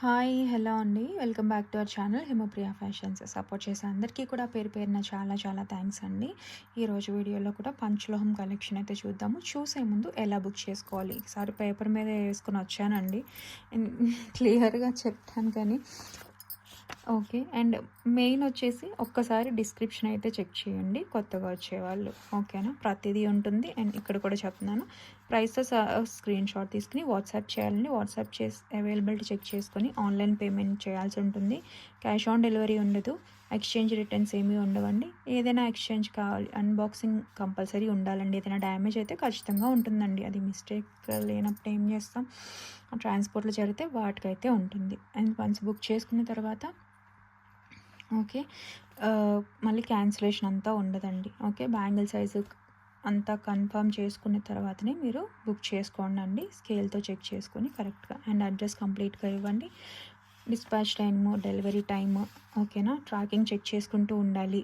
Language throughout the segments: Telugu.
హాయ్ హలో అండి. Welcome back to our channel Himapriya fashions. Support చేసే అందరికీ కూడా పేరు పేరున చాలా చాలా థ్యాంక్స్ అండి. ఈరోజు వీడియోలో కూడా పంచలోహం కలెక్షన్ అయితే చూద్దాము. చూసే ముందు ఎలా బుక్ చేసుకోవాలి? ఈసారి పేపర్ మీద వేసుకుని వచ్చానండి. క్లియర్గా చెప్తాను కానీ ఓకే. అండ్ మెయిన్ వచ్చేసి ఒక్కసారి డిస్క్రిప్షన్ అయితే చెక్ చేయండి కొత్తగా వచ్చేవాళ్ళు. ఓకేనా? ప్రతిదీ ఉంటుంది. అండ్ ఇక్కడ కూడా చెప్తున్నాను. ప్రైసెస్ స్క్రీన్ షాట్ తీసుకుని వాట్సాప్ చేయాలండి. వాట్సాప్ చేసి అవైలబిలిటీ చెక్ చేసుకొని ఆన్లైన్ పేమెంట్ చేయాల్సి ఉంటుంది. క్యాష్ ఆన్ డెలివరీ ఉండదు. ఎక్స్చేంజ్ రిటర్న్స్ ఏమీ ఉండవండి. ఏదైనా ఎక్స్చేంజ్ కావాలి అన్బాక్సింగ్ కంపల్సరీ ఉండాలండి. ఏదైనా డ్యామేజ్ అయితే ఖచ్చితంగా ఉంటుందండి. అది మిస్టేక్ లేనప్పుడు ఏం చేస్తాం? ట్రాన్స్పోర్ట్లో జరిగితే వాటికైతే ఉంటుంది. అండ్ వన్స్ బుక్ చేసుకున్న తర్వాత ఓకే. మళ్ళీ క్యాన్సిలేషన్ అంతా ఉండదండి. ఓకే. బ్యాంగిల్ సైజు అంతా కన్ఫర్మ్ చేసుకున్న తర్వాతనే మీరు బుక్ చేసుకోండి అండి. స్కేల్తో చెక్ చేసుకొని కరెక్ట్గా అండ్ అడ్రస్ కంప్లీట్గా ఇవ్వండి. డిస్పాచ్ టైము డెలివరీ టైము ఓకేనా ట్రాకింగ్ చెక్ చేసుకుంటూ ఉండాలి.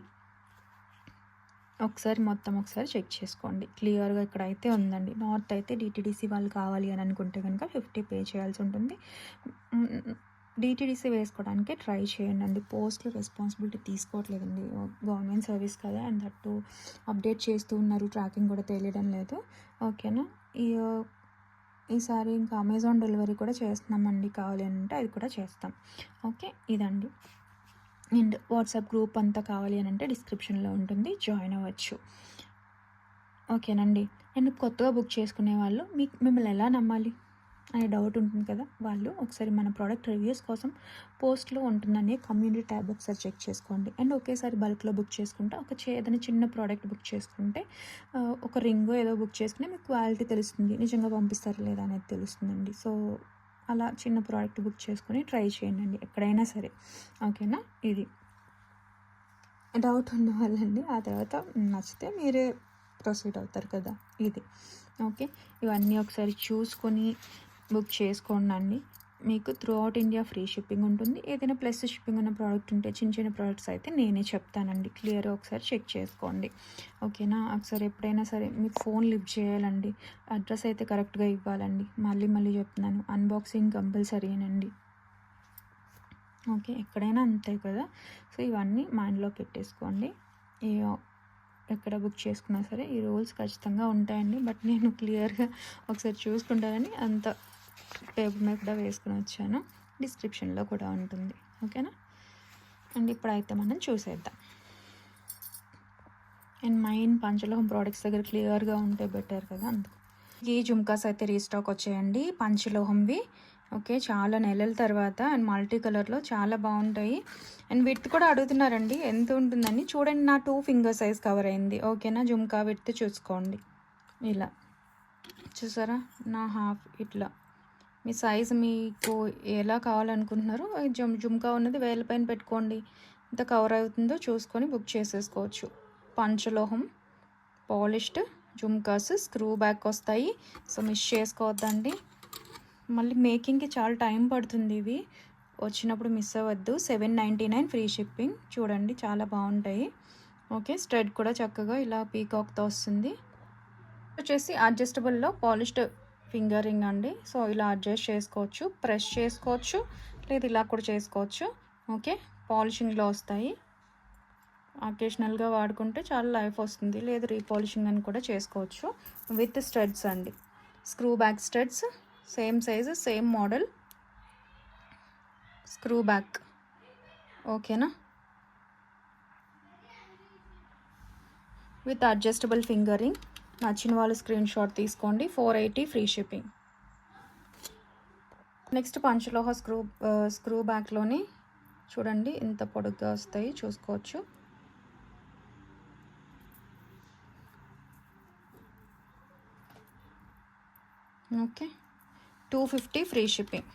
ఒకసారి మొత్తం ఒకసారి చెక్ చేసుకోండి. క్లియర్గా ఇక్కడ అయితే ఉందండి. నార్త్ అయితే డిటీడీసీ వాళ్ళు కావాలి అని అనుకుంటే కనుక ఫిఫ్టీ పే చేయాల్సి ఉంటుంది. డిటీడీసీ వేసుకోవడానికి ట్రై చేయండి. అండి పోస్ట్లో రెస్పాన్సిబిలిటీ తీసుకోవట్లేదండి. గవర్నమెంట్ సర్వీస్ కదా అండ్ దట్టు అప్డేట్ చేస్తూ ఉన్నారు. ట్రాకింగ్ కూడా తెలియడం లేదు. ఓకేనా? ఈ ఈసారి ఇంకా అమెజాన్ డెలివరీ కూడా చేస్తున్నామండి. కావాలి అంటే అది కూడా చేస్తాం. ఓకే? ఇదండి. అండ్ వాట్సాప్ గ్రూప్ అంతా కావాలి అని అంటే డిస్క్రిప్షన్లో ఉంటుంది. జాయిన్ అవ్వచ్చు. ఓకేనండి. అండ్ కొత్తగా బుక్ చేసుకునే వాళ్ళు మీకు మిమ్మల్ని ఎలా నమ్మాలి? అనే డౌట్ ఉంటుంది కదా వాళ్ళు ఒకసారి మన ప్రోడక్ట్ రివ్యూస్ కోసం పోస్ట్లో ఉంటుందని కమ్యూనిటీ ట్యాబ్ ఒకసారి చెక్ చేసుకోండి. అండ్ ఒకేసారి బల్క్లో బుక్ చేసుకుంటే ఒక ఏదైనా చిన్న ప్రోడక్ట్ బుక్ చేసుకుంటే ఒక రింగ్ ఏదో బుక్ చేసుకుని మీకు క్వాలిటీ తెలుస్తుంది నిజంగా పంపిస్తారా లేదా అనేది తెలుస్తుందండి. సో అలా చిన్న ప్రోడక్ట్ బుక్ చేసుకొని ట్రై చేయండి ఎక్కడైనా సరే. ఓకేనా? ఇది. డౌట్ ఉన్న వాళ్ళండి ఆ తర్వాత నచ్చితే మీరే ప్రొసీడ్ అవుతారు కదా ఇది. ఓకే? ఇవన్నీ ఒకసారి చూసుకొని బుక్ చేసుకోండి మీకు throughout India free shipping ఉంటుంది. ఏదైనా ప్లస్ షిప్పింగ్ ఉన్న ప్రోడక్ట్ ఉంటే చిన్న చిన్న ప్రోడక్ట్స్ అయితే నేనే చెప్తానండి. క్లియర్ ఒకసారి చెక్ చేసుకోండి. ఓకేనా ఒకసారి ఎప్పుడైనా సరే మీకు ఫోన్ లిఫ్ట్ చేయాలండి. అడ్రస్ అయితే కరెక్ట్గా ఇవ్వాలండి. మళ్ళీ మళ్ళీ చెప్తున్నాను. అన్బాక్సింగ్ కంపల్సరీనండి ఓకే ఎక్కడైనా అంతే కదా? సో ఇవన్నీ మైండ్లో పెట్టేసుకోండి. ఎక్కడ బుక్ చేసుకున్నా సరే ఈ రూల్స్ ఖచ్చితంగా ఉంటాయండి. బట్ నేను క్లియర్గా ఒకసారి చూసుకుంటానని అంత టేబుల్ మీద కూడా వేసుకుని వచ్చాను. డిస్క్రిప్షన్లో కూడా ఉంటుంది. ఓకేనా? అండ్ ఇప్పుడైతే మనం చూసేద్దాం. అండ్ మైన్ పంచలోహం ప్రోడక్ట్స్ దగ్గర క్లియర్గా ఉంటే బెటర్ కదా అందుకు ఈ జుమ్కాస్ అయితే రీస్టాక్ వచ్చాయండి పంచలోహంవి. ఓకే చాలా నెలల తర్వాత అండ్ మల్టీ కలర్లో చాలా బాగుంటాయి. అండ్ విత్ కూడా అడుగుతున్నారండి ఎంత ఉంటుందని. చూడండి నా టూ ఫింగర్ సైజ్ కవర్ అయింది. ఓకేనా? జుమ్కా విత్ చూసుకోండి. ఇలా. చూసారా? నా హాఫ్ ఇట్లా. మీ సైజ్ మీకు ఎలా కావాలనుకుంటున్నారో జుమ్ జుమ్కా ఉన్నది వేల పైన పెట్టుకోండి. ఎంత కవర్ అవుతుందో చూసుకొని బుక్ చేసేసుకోవచ్చు. పంచలోహం పాలిష్డ్ జుమ్కాస్ స్క్రూ బ్యాక్ వస్తాయి. సో మిస్ చేసుకోవద్దండి. మళ్ళీ మేకింగ్కి చాలా టైం పడుతుంది ఇవి. వచ్చినప్పుడు మిస్ అవ్వద్దు. Seven ninety nine free shipping. చూడండి చాలా బాగుంటాయి. ఓకే స్ట్రెడ్ కూడా చక్కగా ఇలా పీకాక్తో వస్తుంది. వచ్చేసి అడ్జస్టబుల్లో పాలిష్డ్ ఫింగరింగ్ అండి. సో ఇలా అడ్జస్ట్ చేసుకోవచ్చు. ప్రెస్ చేసుకోవచ్చు. లేదు ఇలా కూడా చేసుకోవచ్చు. ఓకే? పాలిషింగ్లో వస్తాయి. అకేషనల్గా వాడుకుంటే చాలా లైఫ్ వస్తుంది. లేదు రీపాలిషింగ్ అని కూడా చేసుకోవచ్చు. విత్ స్టడ్స్ అండి. Screw back studs same size same model. Screw back. ఓకేనా? With adjustable finger ring. నచ్చిన వాళ్ళు స్క్రీన్ షాట్ తీసుకోండి. Four eighty free shipping next పంచలోహ screw screw బ్యాక్లోని చూడండి ఇంత పొడుగ్గా వస్తాయి చూసుకోవచ్చు. Okay two fifty free shipping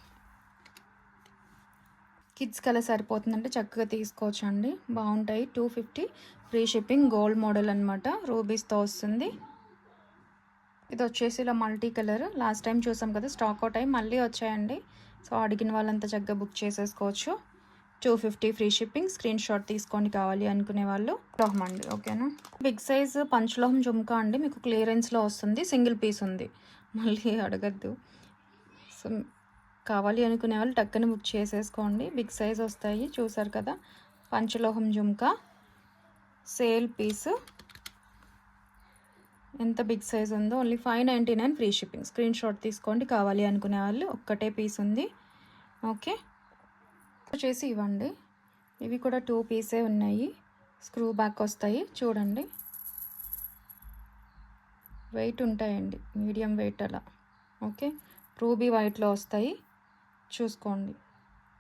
kids colour సరిపోతుందంటే చక్కగా తీసుకోవచ్చు అండి బాగుంటాయి two fifty free shipping gold model అనమాట రూబీస్తో వస్తుంది. ఇది వచ్చేసి ఇలా మల్టీ కలర్. లాస్ట్ టైం చూసాం కదా స్టాక్ అవుట్ అయ్యి మళ్ళీ వచ్చాయండి. సో అడిగిన వాళ్ళంతా చక్కగా బుక్ చేసేసుకోవచ్చు. Two fifty free shipping. Screen shot తీసుకొని కావాలి అనుకునే వాళ్ళు. లోహం అండి ఓకేనా? బిగ్ సైజ్ పంచలోహం జుమ్కా అండి. మీకు క్లియరెన్స్లో వస్తుంది సింగిల్ పీస్ ఉంది. మళ్ళీ అడగద్దు. సో కావాలి అనుకునే వాళ్ళు టక్కని బుక్ చేసేసుకోండి. బిగ్ సైజ్ వస్తాయి చూసారు కదా? పంచలోహం జుమ్కా సేల్ పీస్. ఎంత బిగ్ సైజ్ ఉందో only five ninety nine free shipping. Screen shot తీసుకోండి కావాలి అనుకునే వాళ్ళు ఒక్కటే పీస్ ఉంది. ఓకే? వచ్చేసి ఇవ్వండి. ఇవి కూడా టూ పీసే ఉన్నాయి. స్క్రూ బ్యాక్ వస్తాయి. చూడండి. వెయిట్ ఉంటాయండి. మీడియం వెయిట్ అలా. ఓకే? రూబీ వైట్లో వస్తాయి. చూసుకోండి.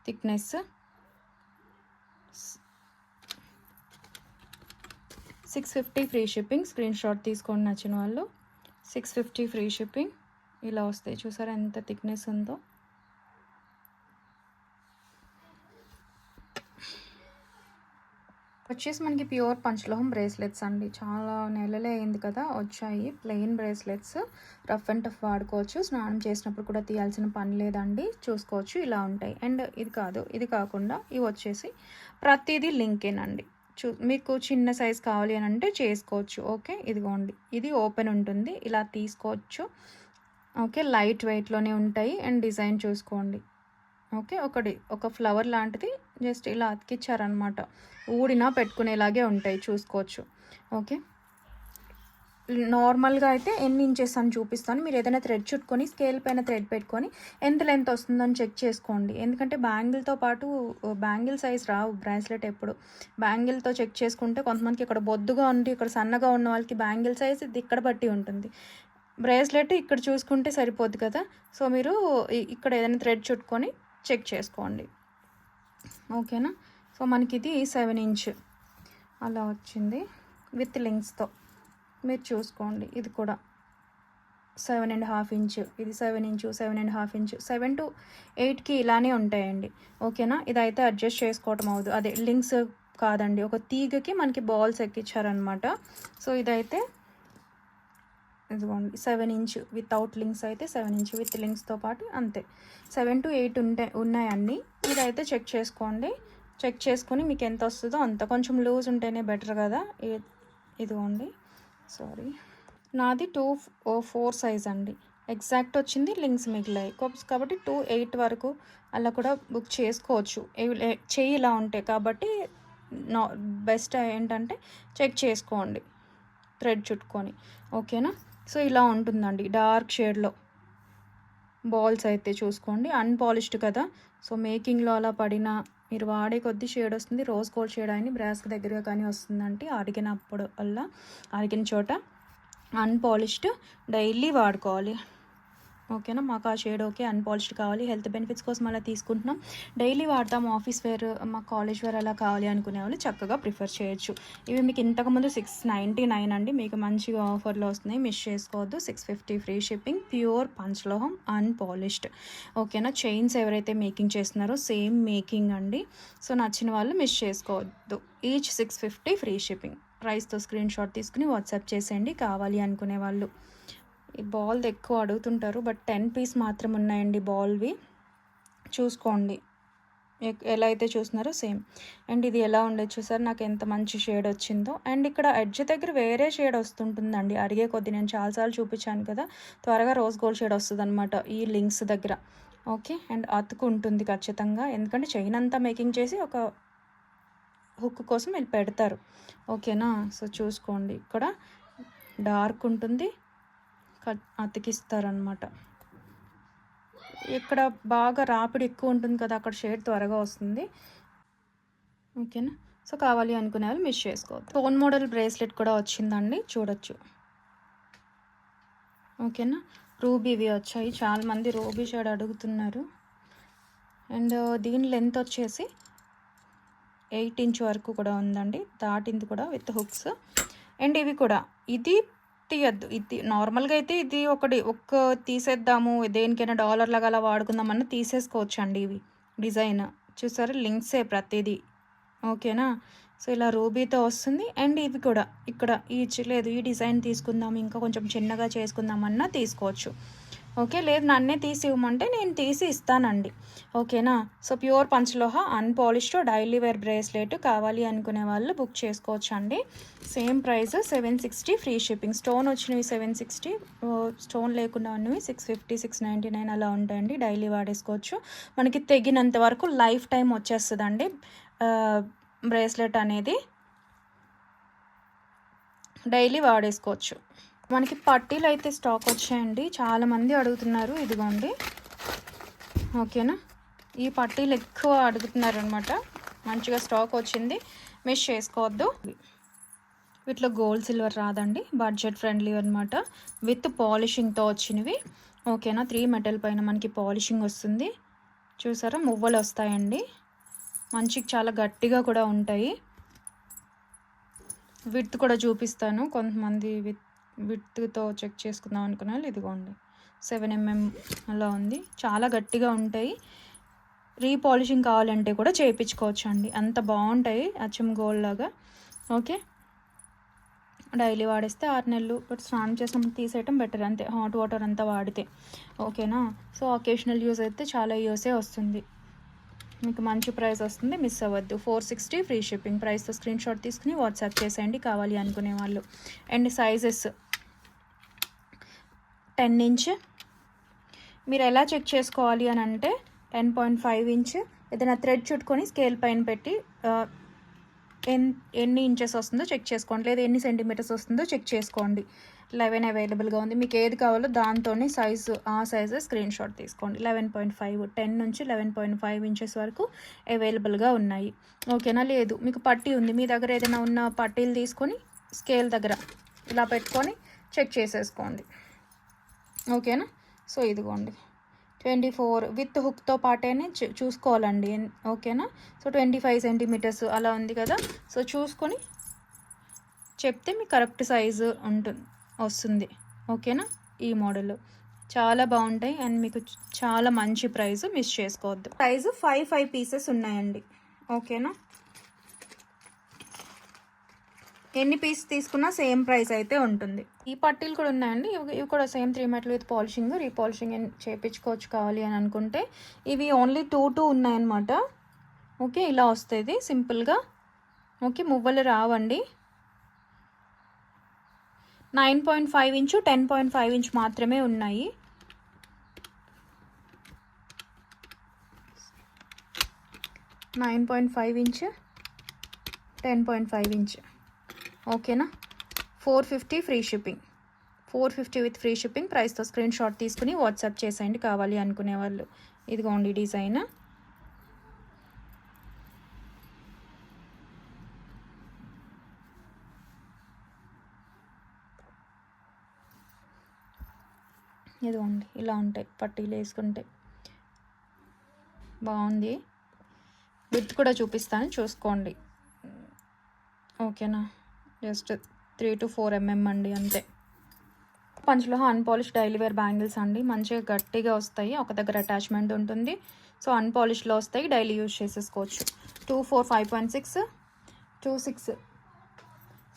Thickness. Six fifty free shipping screen shot తీసుకోండి నచ్చిన వాళ్ళు. సిక్స్ ఫిఫ్టీ ఫ్రీ షిప్పింగ్ ఇలా వస్తాయి. చూసారా ఎంత థిక్నెస్ ఉందో? వచ్చేసి మనకి ప్యూర్ పంచలోహం బ్రేస్లెట్స్ అండి. చాలా నెలలే అయింది కదా వచ్చాయి. Plain bracelets rough and tough వాడుకోవచ్చు. స్నానం చేసినప్పుడు కూడా తీయాల్సిన పని లేదండి. చూసుకోవచ్చు. ఇలా ఉంటాయి. అండ్ ఇది కాదు. ఇది కాకుండా ఇవి వచ్చేసి ప్రతిదీ లింకేనండి. చూ మీకు చిన్న సైజ్ కావాలి అని అంటే చేసుకోవచ్చు. ఓకే? ఇదిగోండి. ఇది ఓపెన్ ఉంటుంది. ఇలా తీసుకోవచ్చు. ఓకే? లైట్ వెయిట్లోనే ఉంటాయి. అండ్ డిజైన్ చూసుకోండి. ఓకే? ఒకటి ఒక ఫ్లవర్ లాంటిది జస్ట్ ఇలా అతికిచ్చారనమాట ఊడినా పెట్టుకునేలాగే ఉంటాయి. చూసుకోవచ్చు. ఓకే? నార్మల్గా అయితే ఎన్ని ఇంచెస్ అని చూపిస్తాను. మీరు ఏదైనా థ్రెడ్ చుట్టుకొని స్కేల్ పైన థ్రెడ్ పెట్టుకొని ఎంత లెంత్ వస్తుందని చెక్ చేసుకోండి. ఎందుకంటే బ్యాంగిల్తో పాటు బ్యాంగిల్ సైజ్ రావు బ్రాస్లెట్ ఎప్పుడు. బ్యాంగిల్తో చెక్ చేసుకుంటే కొంతమందికి ఇక్కడ బొద్దుగా ఉండి ఇక్కడ సన్నగా ఉన్న వాళ్ళకి బ్యాంగిల్ సైజ్ ఇది ఇక్కడ బట్టి ఉంటుంది. బ్రేస్లెట్ ఇక్కడ చూసుకుంటే సరిపోద్ది కదా. సో మీరు ఇక్కడ ఏదైనా థ్రెడ్ చుట్టుకొని చెక్ చేసుకోండి. ఓకేనా? సో మనకి ఇది సెవెన్ ఇంచ్. అలా వచ్చింది విత్ లింక్స్తో మీరు చూసుకోండి. ఇది కూడా సెవెన్ అండ్ హాఫ్ ఇంచ్ ఇది seven inch seven and half inch seven to ఎయిట్కి ఇలానే ఉంటాయండి. ఓకేనా ఇదైతే అడ్జస్ట్ చేసుకోవటం అవ్వదు. అదే లింక్స్ కాదండి. ఒక తీగకి మనకి బాల్స్ ఎక్కించారనమాట సో ఇదైతే ఇదిగోండి. సెవెన్ ఇంచ్ వితౌట్ లింక్స్ అయితే సెవెన్ ఇంచ్ విత్ లింక్స్తో పాటు అంతే. సెవెన్ టు ఎయిట్ ఉంటే ఉన్నాయండి ఇదైతే చెక్ చేసుకోండి. చెక్ చేసుకుని మీకు ఎంత వస్తుందో అంత. కొంచెం లూజ్ ఉంటేనే బెటర్ కదా. ఇదిగోండి. సారీ. నాది టూ ఫోర్ సైజ్ అండి. ఎగ్జాక్ట్ వచ్చింది లింక్స్ మిగిలాయి. కాబట్టి టూ ఎయిట్ వరకు అలా కూడా బుక్ చేసుకోవచ్చు. చెయ్యి ఇలా ఉంటాయి కాబట్టి నా బెస్ట్ ఏంటంటే చెక్ చేసుకోండి. థ్రెడ్ చుట్టుకొని. ఓకేనా? సో ఇలా ఉంటుందండి. డార్క్ షేడ్లో. బాల్స్ అయితే చూసుకోండి. అన్పాలిష్డ్ కదా. సో మేకింగ్లో అలా పడిన మీరు వాడే కొద్ది షేడ్ వస్తుంది. రోజ్ గోల్డ్ షేడ్ అని బ్రాస్కి దగ్గరగా కానీ వస్తుందంటే అడిగినప్పుడు వల్ల అడిగిన చోట అన్పాలిష్డ్ డైలీ వాడుకోవాలి. ఓకేనా? మాకు ఆ షేడ్ ఓకే అన్పాలిష్డ్ కావాలి. హెల్త్ బెనిఫిట్స్ కోసం అలా తీసుకుంటున్నాం. డైలీ వాడతాం ఆఫీస్ వేర్ మా కాలేజ్ వేర్ అలా కావాలి అనుకునే వాళ్ళు చక్కగా ప్రిఫర్ చేయొచ్చు. ఇవి మీకు ఇంతకుముందు సిక్స్ నైంటీ నైన్ అండి. మీకు మంచిగా ఆఫర్లో వస్తున్నాయి. మిస్ చేసుకోవద్దు. Six fifty free shipping pure పంచలోహం unpolished. ఓకేనా? చైన్స్ ఎవరైతే మేకింగ్ చేస్తున్నారో సేమ్ మేకింగ్ అండి. సో నచ్చిన వాళ్ళు మిస్ చేసుకోవద్దు. Each six fifty free shipping. ప్రైస్తో స్క్రీన్ షాట్ తీసుకుని వాట్సాప్ చేసేయండి. కావాలి అనుకునే వాళ్ళు. ఈ బాల్ ఎక్కువ అడుగుతుంటారు బట్ టెన్ పీస్ మాత్రం ఉన్నాయండి బాల్వి. చూసుకోండి. ఎలా అయితే చూస్తున్నారో సేమ్. అండ్ ఇది ఎలా ఉండొచ్చు చూసారు? నాకు ఎంత మంచి షేడ్ వచ్చిందో. అండ్ ఇక్కడ ఎడ్జ్ దగ్గర వేరే షేడ్ వస్తుంటుందండి. అడిగే కొద్ది నేను చాలాసార్లు చూపించాను కదా త్వరగా రోజ్ గోల్డ్ షేడ్ వస్తుంది అనమాట ఈ లింక్స్ దగ్గర. ఓకే? అండ్ అతుకు ఉంటుంది ఖచ్చితంగా. ఎందుకంటే చైన్ అంతా మేకింగ్ చేసి ఒక హుక్ కోసం వీళ్ళు పెడతారు. ఓకేనా? సో చూసుకోండి. ఇక్కడ డార్క్ ఉంటుంది. కట్ అతికిస్తారనమాట ఇక్కడ బాగా రాపిడి ఎక్కువ ఉంటుంది కదా అక్కడ షేడ్ త్వరగా వస్తుంది. ఓకేనా? సో కావాలి అనుకునే వాళ్ళు మిస్ చేసుకోవద్దు. ఫోన్ మోడల్ బ్రేస్లెట్ కూడా వచ్చిందండి చూడొచ్చు. ఓకేనా? రూబీవి వచ్చాయి. చాలామంది రూబీ షేడ్ అడుగుతున్నారు. అండ్ దీని లెంత్ వచ్చేసి ఎయిట్ ఇంచ్ వరకు కూడా ఉందండి. దాటింది కూడా విత్ హుక్స్. అండ్ ఇవి కూడా. ఇది తీయద్దు. ఇది నార్మల్గా అయితే ఇది ఒకటి ఒక్క తీసేద్దాము దేనికైనా డాలర్ లాగా అలా వాడుకుందామన్న తీసేసుకోవచ్చు అండి ఇవి. డిజైన్. చూసారు? లింక్సే ప్రతిదీ. ఓకేనా? సో ఇలా రూబీతో వస్తుంది. అండ్ ఇవి కూడా. ఇక్కడ ఈ లేదు ఈ డిజైన్ తీసుకుందాం ఇంకా కొంచెం చిన్నగా చేసుకుందామన్నా తీసుకోవచ్చు. ఓకే లేదు నన్నే తీసి ఇవ్వమంటే నేను తీసి ఇస్తానండి. ఓకేనా? సో ప్యూర్ పంచలోహ అన్పాలిష్డ్ డైలీ వేర్ బ్రేస్లెట్ కావాలి అనుకునే వాళ్ళు బుక్ చేసుకోవచ్చు అండి same price seven sixty free shipping. Stone వచ్చినవి సెవెన్ సిక్స్టీ స్టోన్ లేకుండా ఉన్నవి six fifty six ninety nine అలా ఉంటాయండి. డైలీ వాడేసుకోవచ్చు. మనకి తెగినంత వరకు లైఫ్ టైం వచ్చేస్తుందండి. బ్రేస్లెట్ అనేది. డైలీ వాడేసుకోవచ్చు. మనకి పట్టీలు అయితే స్టాక్ వచ్చాయండి. చాలామంది అడుగుతున్నారు ఇదిగోండి. ఓకేనా? ఈ పట్టీలు ఎక్కువ అడుగుతున్నారు అనమాట మంచిగా స్టాక్ వచ్చింది. మిస్ చేసుకోవద్దు. వీటిలో గోల్డ్ సిల్వర్ రాదండి. బడ్జెట్ ఫ్రెండ్లీ అనమాట విత్ పాలిషింగ్తో వచ్చినవి. ఓకేనా? త్రీ మెటల్ పైన మనకి పాలిషింగ్ వస్తుంది. చూసారా? మువ్వలు వస్తాయండి. మంచికి చాలా గట్టిగా కూడా ఉంటాయి. విత్ కూడా చూపిస్తాను. కొంతమంది విత్ విత్తో చెక్ చేసుకుందాం అనుకున్న వాళ్ళు ఇదిగోండి. సెవెన్ ఎంఎం అలా ఉంది. చాలా గట్టిగా ఉంటాయి. రీపాలిషింగ్ కావాలంటే కూడా చేయించుకోవచ్చు అండి అంత బాగుంటాయి అచ్చం గోల్డ్ లాగా. ఓకే? డైలీ వాడేస్తే ఆరు నెలలు బట్ స్నానం చేసినప్పుడు తీసేయటం బెటర్ అంతే. హాట్ వాటర్ అంతా వాడితే. ఓకేనా? సో అకేషనల్ యూస్ అయితే చాలా యూసే వస్తుంది. మీకు మంచి ప్రైస్ వస్తుంది మిస్ అవ్వద్దు. Four sixty free shipping. ప్రైస్తో స్క్రీన్ షాట్ తీసుకుని వాట్సాప్ చేసేయండి కావాలి అనుకునే వాళ్ళు. And sizes ten inch. మీరు ఎలా చెక్ చేసుకోవాలి అని అంటే టెన్ పాయింట్ ఫైవ్ ఇంచ్. ఏదైనా థ్రెడ్ చుట్టుకొని స్కేల్ పైన పెట్టి ఎన్ ఎన్ని ఇంచెస్ వస్తుందో చెక్ చేసుకోండి. లేదా ఎన్ని సెంటీమీటర్స్ వస్తుందో చెక్ చేసుకోండి. లెవెన్ అవైలబుల్గా ఉంది. మీకు ఏది కావాలో దాంతోనే సైజు ఆ సైజు స్క్రీన్ షాట్ తీసుకోండి. లెవెన్ పాయింట్ ఫైవ్ టెన్ నుంచి లెవెన్ పాయింట్ ఫైవ్ ఇంచెస్ వరకు అవైలబుల్గా ఉన్నాయి. ఓకేనా? లేదు. మీకు పట్టీ ఉంది. మీ దగ్గర ఏదైనా ఉన్న పట్టీలు తీసుకొని స్కేల్ దగ్గర ఇలా పెట్టుకొని చెక్ చేసేసుకోండి. ఓకేనా? సో ఇదిగోండి. ట్వంటీ ఫోర్ విత్ హుక్తో పాటేనే చూ- చూసుకోవాలండి. ఓకేనా? సో ట్వంటీ ఫైవ్ సెంటీమీటర్స్ అలా ఉంది కదా. సో చూసుకొని చెప్తే మీకు కరెక్ట్ సైజు ఉంటుంది వస్తుంది. ఓకేనా? ఈ మోడల్. చాలా బాగుంటాయి అండ్ మీకు చాలా మంచి ప్రైస్ మిస్ చేసుకోవద్దు. ప్రైస్ ఫైవ్ ఫైవ్ పీసెస్ ఉన్నాయండి. ఓకేనా? ఎన్ని పీస్ తీసుకున్నా సేమ్ ప్రైస్ అయితే ఉంటుంది. ఈ పట్టీలు కూడా ఉన్నాయండి. ఇవి కూడా same three metal with polishing repolishing చేయించుకోవచ్చు కావాలి అని అనుకుంటే. ఇవి ఓన్లీ టూ టూ ఉన్నాయన్నమాట. ఓకే ఇలా వస్తుంది సింపుల్గా. ఓకే మువ్వలు రావండి. Nine point five inch ten point five inch మాత్రమే ఉన్నాయి. Nine point five inch ten point five inch ఓకేనా? Four fifty free shipping. Four fifty with free shipping ప్రైస్తో స్క్రీన్ షాట్ తీసుకుని వాట్సాప్ చేసేయండి కావాలి అనుకునే వాళ్ళు. ఇదిగోండి డిజైన్. ఇదిగోండి ఇలా ఉంటాయి పట్టీలు వేసుకుంటే. బాగుంది. విత్ కూడా చూపిస్తాను చూసుకోండి. ఓకేనా? Just three to four MM అండి అంతే. పంచలో అన్పాలిష్ డైలీ వేర్ బ్యాంగిల్స్ అండి. మంచిగా గట్టిగా వస్తాయి. ఒక దగ్గర అటాచ్మెంట్ ఉంటుంది. సో అన్పాలిష్లో వస్తాయి. డైలీ యూజ్ చేసేసుకోవచ్చు. Two four five point six two six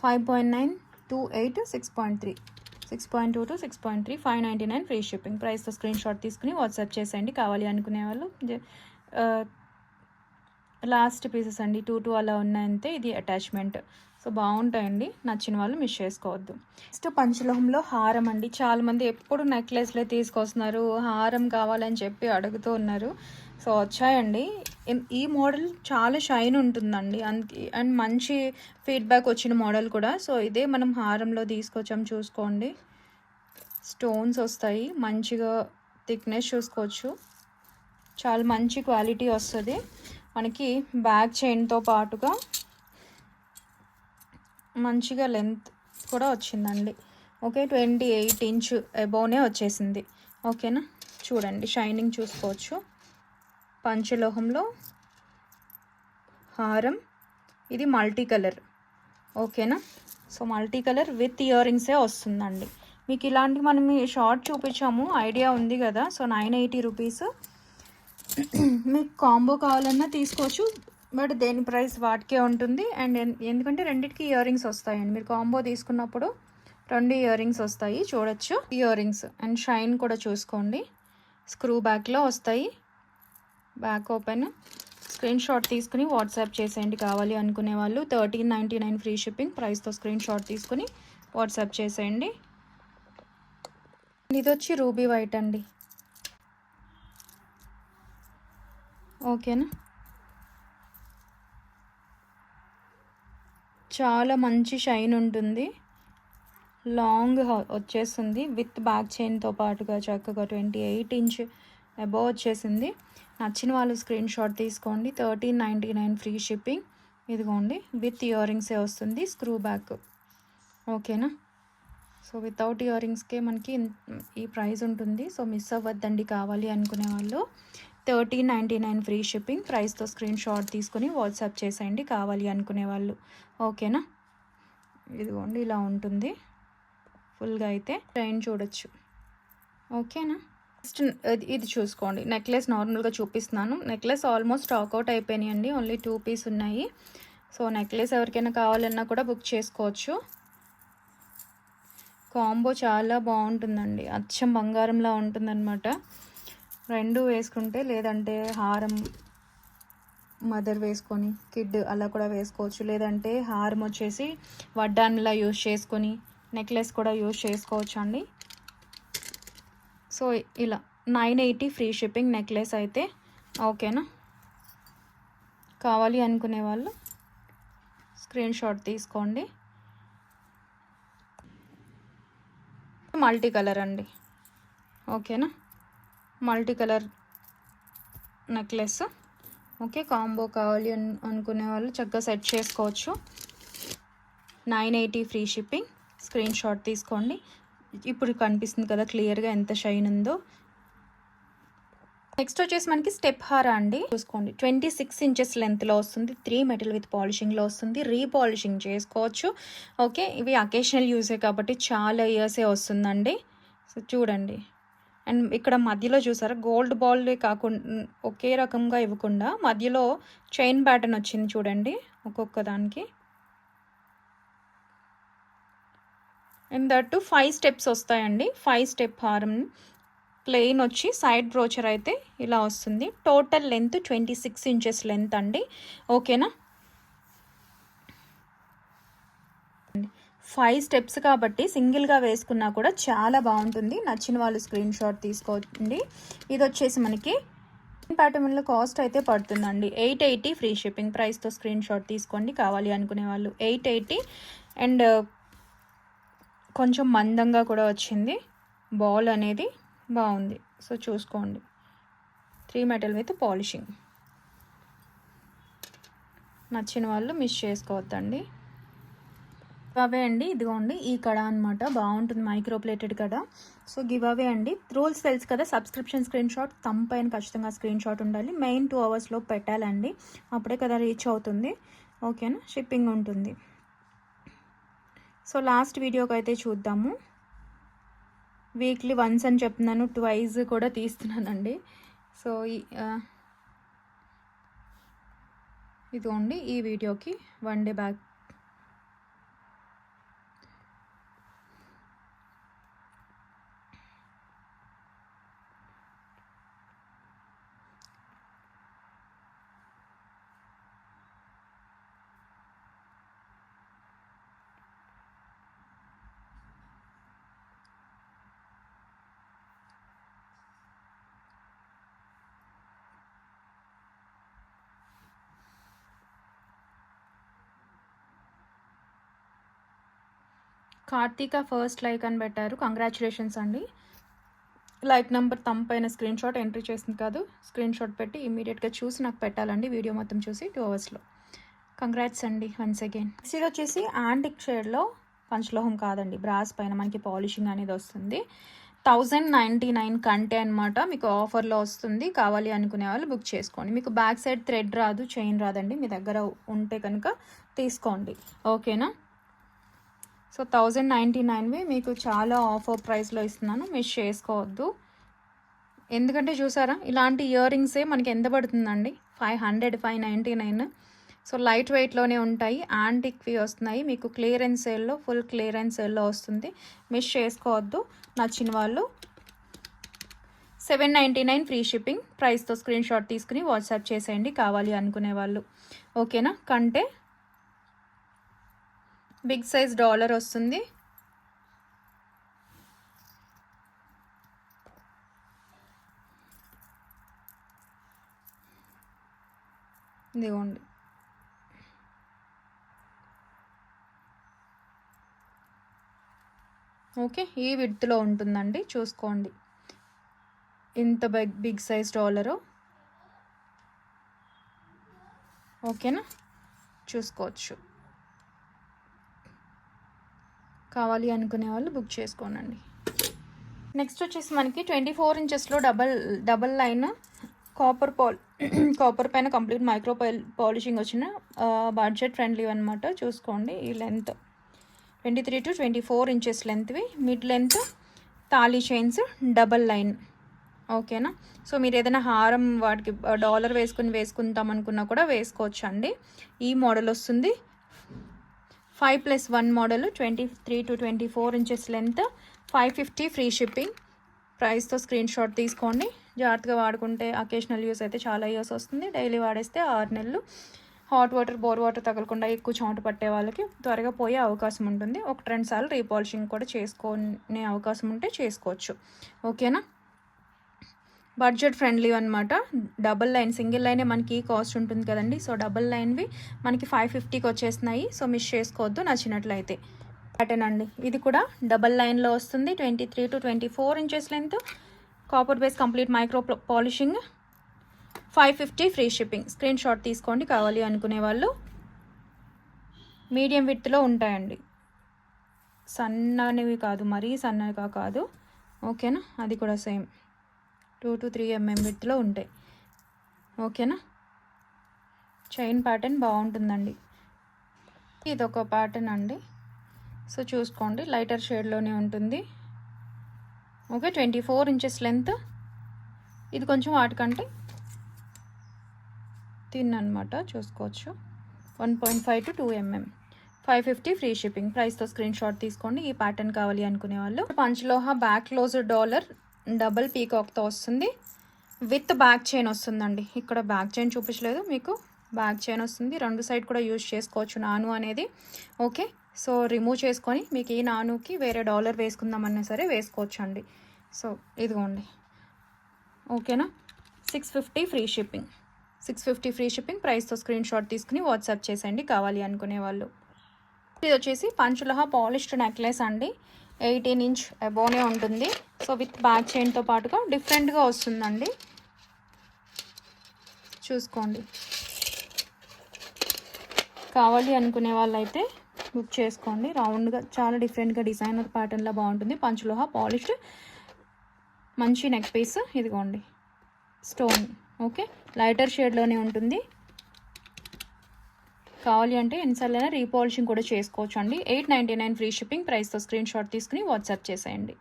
five point nine two eight six point three six point two two six point three five ninety nine free shipping ప్రైస్తో స్క్రీన్ షాట్ తీసుకుని వాట్సాప్ చేసేయండి. కావాలి అనుకునే వాళ్ళు. లాస్ట్ పీసెస్ అండి. టూ టూ అలా ఉన్నాయంతే. ఇది అటాచ్మెంట్ సో బాగుంటాయండి. నచ్చిన వాళ్ళు మిస్ చేసుకోవద్దు. నెక్స్ట్ పంచలోహంలో హారం అండి. చాలామంది ఎప్పుడు నెక్లెస్లే తీసుకొస్తున్నారు. హారం కావాలని చెప్పి అడుగుతూ ఉన్నారు. సో వచ్చాయండి. ఈ మోడల్ చాలా షైన్ ఉంటుందండి. అందుకే అండ్ మంచి ఫీడ్బ్యాక్ వచ్చిన మోడల్ కూడా. సో ఇదే మనం హారంలో తీసుకొచ్చాం చూసుకోండి. స్టోన్స్ వస్తాయి. మంచిగా థిక్నెస్ చూసుకోవచ్చు. చాలా మంచి క్వాలిటీ వస్తుంది. మనకి బ్యాక్ చైన్తో పాటుగా మంచిగా లెంత్ కూడా వచ్చిందండి. ఓకే ట్వంటీ ఎయిట్ ఇంచ్ అబోవ్నే వచ్చేసింది. ఓకేనా? చూడండి షైనింగ్ చూసుకోవచ్చు. పంచలోహంలో హారం. ఇది మల్టీ కలర్ ఓకేనా? So multi colour with ear రింగ్సే వస్తుందండి. మీకు ఇలాంటి మనం షార్ట్ చూపించాము ఐడియా ఉంది కదా. సో నైన్ ఎయిటీ రూపీస్ మీకు కాంబో కావాలన్నా తీసుకోవచ్చు. బట్ దేని ప్రైస్ వాటికే ఉంటుంది. అండ్ ఎన్- ఎందుకంటే రెండింటికి ఇయర్ రింగ్స్ వస్తాయండి. మీరు కాంబో తీసుకున్నప్పుడు రెండు ఇయర్ రింగ్స్ వస్తాయి. చూడొచ్చు. ఇయర్ రింగ్స్ అండ్ షైన్ కూడా చూసుకోండి. స్క్రూ బ్యాక్లో వస్తాయి. బ్యాక్ ఓపెన్ స్క్రీన్ షాట్ తీసుకుని వాట్సాప్ చేసేయండి కావాలి అనుకునే వాళ్ళు. Thirteen ninety nine free shipping ప్రైస్తో స్క్రీన్ షాట్ తీసుకుని వాట్సాప్ చేసేయండి. ఇది వచ్చి రూబీ వైట్ అండి. ఓకేనా చాలా మంచి షైన్ ఉంటుంది. లాంగ్ వచ్చేసింది. విత్ బ్యాక్ చైన్తో పాటుగా చక్కగా ట్వంటీ ఎయిట్ ఇంచ్ అబోవ్ వచ్చేసింది. నచ్చిన వాళ్ళు స్క్రీన్ షాట్ తీసుకోండి. Thirteen ninety nine free shipping. ఇదిగోండి విత్ ఇయర్ రింగ్సే వస్తుంది స్క్రూ బ్యాక్. ఓకేనా? సో వితౌట్ ఇయర్ రింగ్స్కే మనకి ఈ ప్రైస్ ఉంటుంది. సో మిస్ అవ్వద్దండి కావాలి అనుకునే వాళ్ళు. Thirteen ninety nine free shipping. ప్రైస్తో స్క్రీన్ షాట్ తీసుకొని వాట్సాప్ చేసేయండి కావాలి అనుకునే వాళ్ళు. ఓకేనా? ఇదిగోండి ఇలా ఉంటుంది. ఫుల్గా అయితే ట్రైన్ చూడొచ్చు. ఓకేనా? నెక్స్ట్ ఇది- ఇది చూసుకోండి. నెక్లెస్ నార్మల్గా చూపిస్తున్నాను. నెక్లెస్ ఆల్మోస్ట్ స్టాక్అవుట్ అయిపోయినాయండి. ఓన్లీ టూ పీస్ ఉన్నాయి. సో నెక్లెస్ ఎవరికైనా కావాలన్నా కూడా బుక్ చేసుకోవచ్చు. కాంబో చాలా బాగుంటుందండి. అచ్చం బంగారంలా ఉంటుందన్నమాట. రెండు వేసుకుంటే లేదంటే హారం మదర్ వేసుకొని కిడ్ అలా కూడా వేసుకోవచ్చు. లేదంటే హారం వచ్చేసి వడ్డాన్లా యూజ్ చేసుకొని నెక్లెస్ కూడా యూజ్ చేసుకోవచ్చు అండి సో ఇలా nine eighty free shipping necklace అయితే ఓకేనా? కావాలి అనుకునే వాళ్ళు స్క్రీన్ షాట్ తీసుకోండి. మల్టీ కలర్ అండి. ఓకేనా? Multi colour necklace. Okay combo కావాలి అనుకునే వాళ్ళు చక్కగా సెట్ చేసుకోవచ్చు. Nine eighty free shipping. Screen shot తీసుకోండి. ఇప్పుడు కనిపిస్తుంది కదా క్లియర్గా ఎంత షైన్ ఉందో. నెక్స్ట్ వచ్చేసి మనకి స్టెప్ హారా అండి. చూసుకోండి. ట్వంటీ సిక్స్ ఇంచెస్ లెంత్లో వస్తుంది. త్రీ మెటల్ విత్ పాలిషింగ్లో వస్తుంది. రీపాలిషింగ్ చేసుకోవచ్చు. ఓకే ఇవి అకేషనల్ యూసే కాబట్టి చాలా ఇయర్సే వస్తుందండి. సో చూడండి. అండ్ ఇక్కడ మధ్యలో చూసారా గోల్డ్ బాల్ కాకుండా ఒకే రకంగా ఇవ్వకుండా మధ్యలో చైన్ ప్యాటర్న్ వచ్చింది చూడండి ఒక్కొక్క దానికి. అండ్ దట్ ఫైవ్ స్టెప్స్ వస్తాయండి ఫైవ్ స్టెప్ హారం. ప్లెయిన్ వచ్చి సైడ్ బ్రోచర్ అయితే ఇలా వస్తుంది. Total length twenty six inches length అండి. ఓకేనా? ఫైవ్ స్టెప్స్ కాబట్టి సింగిల్గా వేసుకున్నా కూడా చాలా బాగుంటుంది. నచ్చిన వాళ్ళు స్క్రీన్ షాట్ తీసుకోండి. ఇది వచ్చేసి మనకి ప్యాటర్న్లో కాస్ట్ అయితే పడుతుందండి. ఎయిట్ ఎయిటీ ఫ్రీ షిప్పింగ్ ప్రైస్తో స్క్రీన్ షాట్ తీసుకోండి కావాలి అనుకునే వాళ్ళు. ఎయిట్ ఎయిటీ అండ్ కొంచెం మందంగా కూడా వచ్చింది. బాల్ అనేది బాగుంది. సో చూసుకోండి. త్రీ మెటల్ విత్ పాలిషింగ్ నచ్చిన వాళ్ళు మిస్ చేసుకోవద్దండి. అవే అండి ఇదిగోండి ఈ కడ అనమాట బాగుంటుంది మైక్రో ప్లేటెడ్ కడ. సో గివ్ అవే అండి. రూల్స్ తెలుసు కదా సబ్స్క్రిప్షన్ స్క్రీన్ షాట్ తమ్ పైన ఖచ్చితంగా స్క్రీన్ షాట్ ఉండాలి. మెయిన్ టూ అవర్స్లో పెట్టాలండి. అప్పుడే కదా రీచ్ అవుతుంది. ఓకేనా? షిప్పింగ్ ఉంటుంది. సో లాస్ట్ వీడియోకి అయితే చూద్దాము. వీక్లీ వన్స్ అని చెప్తున్నాను ట్వైజ్ కూడా తీస్తున్నానండి. సో ఈ- ఇదిగోండి ఈ వీడియోకి one day back. Karthika first like అని పెట్టారు. కంగ్రాచులేషన్స్ అండి. లైక్ నెంబర్ తమ్ పైన స్క్రీన్ షాట్ ఎంట్రీ చేసింది కాదు. స్క్రీన్ షాట్ పెట్టి ఇమీడియట్గా చూసి నాకు పెట్టాలండి. వీడియో మొత్తం చూసి టూ అవర్స్లో కంగ్రాట్స్ అండి వన్స్ అగైన్ ఇది వచ్చేసి యాంటిక్ షేడ్లో పంచలోహం కాదండి. బ్రాస్ పైన మనకి పాలిషింగ్ అనేది వస్తుంది. థౌజండ్ నైంటీ నైన్ కంటే అనమాట మీకు ఆఫర్లో వస్తుంది. కావాలి అనుకునే వాళ్ళు బుక్ చేసుకోండి. మీకు బ్యాక్ సైడ్ థ్రెడ్ రాదు చైన్ రాదండి. మీ దగ్గర ఉంటే కనుక తీసుకోండి. ఓకేనా సో థౌజండ్ నైంటీ నైన్వి మీకు చాలా ఆఫర్ ప్రైస్లో ఇస్తున్నాను. మిస్ చేసుకోవద్దు. ఎందుకంటే చూసారా ఇలాంటి ఇయర్ రింగ్సే మనకి ఎంత పడుతుందండి? Five hundred five ninety nine. So light వెయిట్లోనే ఉంటాయి. యాంటిక్వి వస్తున్నాయి. మీకు క్లియరెన్స్ సేల్లో ఫుల్ క్లియరెన్స్ సేల్లో వస్తుంది. మిస్ చేసుకోవద్దు. నచ్చిన వాళ్ళు seven ninety nine free shipping. ప్రైస్తో స్క్రీన్ షాట్ తీసుకుని వాట్సాప్ చేసేయండి. కావాలి అనుకునే వాళ్ళు. ఓకేనా? కంటే బిగ్ సైజ్ డాలర్ వస్తుంది. ఇదిగోండి. ఓకే ఈ విడ్త్లో ఉంటుందండి. చూసుకోండి. ఇంత బిగ్ బిగ్ సైజ్ డాలరు. ఓకేనా? చూసుకోవచ్చు. కావాలి అనుకునే వాళ్ళు బుక్ చేసుకోనండి. నెక్స్ట్ వచ్చేసి మనకి ట్వంటీ ఫోర్ ఇంచెస్లో double double line copper Paul copper పైన కంప్లీట్ మైక్రో పాలిషింగ్ వచ్చిన బడ్జెట్ ఫ్రెండ్లీ అనమాట చూసుకోండి ఈ length. Twenty three to twenty four inches లెంత్వి mid length తాళీ చైన్స్ డబల్ లైన్. ఓకేనా? సో మీరు ఏదైనా హారం వాటికి డాలర్ వేసుకుని వేసుకుంటాం అనుకున్నా కూడా వేసుకోవచ్చు అండి ఈ మోడల్ వస్తుంది. Five plus one model twenty three to twenty four inches length five fifty free shipping. ప్రైస్తో స్క్రీన్ షాట్ తీసుకోండి. జాగ్రత్తగా వాడుకుంటే అకేషనల్ యూస్ అయితే చాలా యూస్ వస్తుంది. డైలీ వాడేస్తే ఆరు నెలలు. హాట్ వాటర్ బోర్ వాటర్ తగలకుండా ఎక్కువ చోట పట్టే వాళ్ళకి త్వరగా పోయే అవకాశం ఉంటుంది. ఒక రెండు సార్లు రీపాలిషింగ్ కూడా చేసుకునే అవకాశం ఉంటే చేసుకోవచ్చు. ఓకేనా బడ్జెట్ ఫ్రెండ్లీ అనమాట డబల్ లైన్ సింగిల్ లైనే మనకి కాస్ట్ ఉంటుంది కదండి. సో డబల్ లైన్వి మనకి ఫైవ్ ఫిఫ్టీకి వచ్చేస్తున్నాయి. సో మిస్ చేసుకోవద్దు నచ్చినట్లయితే. ప్యాటర్న్ అండి. ఇది కూడా డబల్ లైన్లో వస్తుంది. Twenty three to twenty four inches length. Copper base complete micro polishing five fifty free shipping. Screen shot తీసుకోండి కావాలి అనుకునే వాళ్ళు. మీడియం విత్లో ఉంటాయండి. సన్ననివి కాదు మరీ సన్నగా కాదు. ఓకేనా? అది కూడా same. Two to three MM విత్లో ఉంటాయి. ఓకేనా? చైన్ ప్యాటర్న్ బాగుంటుందండి. ఇది ఒక ప్యాటర్న్ అండి. సో చూసుకోండి లైటర్ షేడ్లోనే ఉంటుంది. Okay twenty four inches length. ఇది కొంచెం వాటికంటే తిన్ అనమాట చూసుకోవచ్చు. One point five to two MM five fifty free shipping. ప్రైస్తో స్క్రీన్ షాట్ తీసుకోండి. ఈ ప్యాటర్న్ కావాలి అనుకునే వాళ్ళు. పంచలోహ బ్యాక్ క్లోజ్ డాలర్ డబల్ పీకాక్తో వస్తుంది. విత్ బ్యాక్ చైన్ వస్తుందండి. ఇక్కడ బ్యాక్ చైన్ చూపించలేదు మీకు. బ్యాక్ చైన్ వస్తుంది. రెండు సైడ్ కూడా యూజ్ చేసుకోవచ్చు నాను అనేది. ఓకే? సో రిమూవ్ చేసుకొని మీకు ఈ నానుకి వేరే డాలర్ వేసుకుందామన్నా సరే వేసుకోవచ్చు అండి సో ఇదిగోండి. ఓకేనా? Six fifty free shipping six fifty free shipping ప్రైస్తో స్క్రీన్ షాట్ తీసుకుని వాట్సాప్ చేసేయండి కావాలి అనుకునే వాళ్ళు. ఇది వచ్చేసి పంచులహ పాలిష్డ్ నెక్లెస్ అండి. ఎయిటీన్ ఇంచ్ అబోనే ఉంటుంది. సో విత్ బ్యాక్ చైన్తో పాటుగా డిఫరెంట్గా వస్తుందండి. చూసుకోండి. కావాలి అనుకునే వాళ్ళైతే బుక్ చేసుకోండి. రౌండ్గా చాలా డిఫరెంట్గా డిజైనర్ ప్యాటర్న్లో బాగుంటుంది. పంచులోహ పాలిష్డ్ మంచి నెక్ పీస్ ఇదిగోండి. స్టోన్ ఓకే లైటర్ షేడ్లోనే ఉంటుంది. కావాలి అంటే ఎన్నిసార్లైనా రీపాలిషింగ్ కూడా చేసుకోవచ్చు అండి eight ninety nine free shipping ప్రైస్తో స్క్రీన్ షాట్ తీసుకుని వాట్సాప్ చేసేయండి.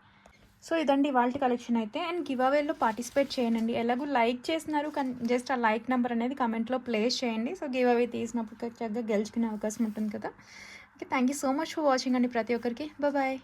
సో ఇదండి వాళ్ళ కలెక్షన్ అయితే. అండ్ గివ్ అవేలో పార్టిసిపేట్ చేయండి. ఎలాగో లైక్ చేసినారు కానీ జస్ట్ ఆ లైక్ నెంబర్ అనేది కమెంట్లో ప్లేస్ చేయండి. సో గివ్ అవే తీసినప్పుడు చక్కగా గెలుచుకునే అవకాశం ఉంటుంది కదా. Okay thank you so much for watching అండి ప్రతి ఒక్కరికి. బాయ్